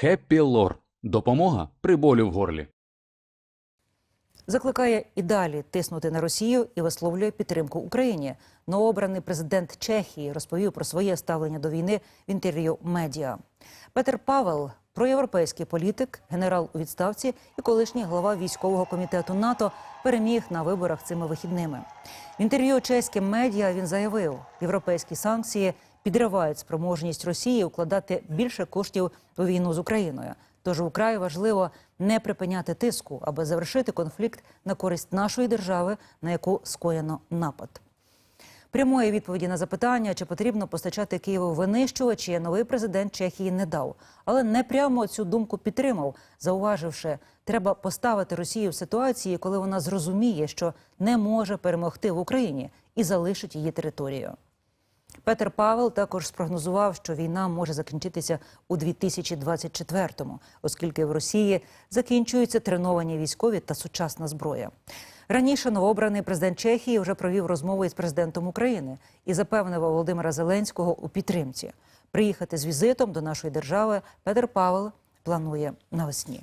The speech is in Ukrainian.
Хеппі Лор. Допомога при болю в горлі. Закликає і далі тиснути на Росію і висловлює підтримку Україні. Новообраний президент Чехії розповів про своє ставлення до війни в інтерв'ю медіа. Петер Павел, проєвропейський політик, генерал у відставці і колишній глава військового комітету НАТО, переміг на виборах цими вихідними. В інтерв'ю чеським медіа він заявив, європейські санкції підривають спроможність Росії укладати більше коштів у війну з Україною. Тож украй важливо не припиняти тиску, аби завершити конфлікт на користь нашої держави, на яку скоєно напад. Прямої відповіді на запитання, чи потрібно постачати Києву винищувачі, новий президент Чехії не дав, але не прямо цю думку підтримав, зауваживши, треба поставити Росію в ситуації, коли вона зрозуміє, що не може перемогти в Україні і залишить її територію. Петер Павел також спрогнозував, що війна може закінчитися у 2024-му, оскільки в Росії закінчуються треновані військові та сучасна зброя. Раніше новообраний президент Чехії вже провів розмову із президентом України і запевнив Володимира Зеленського у підтримці. Приїхати з візитом до нашої держави Петер Павел планує навесні.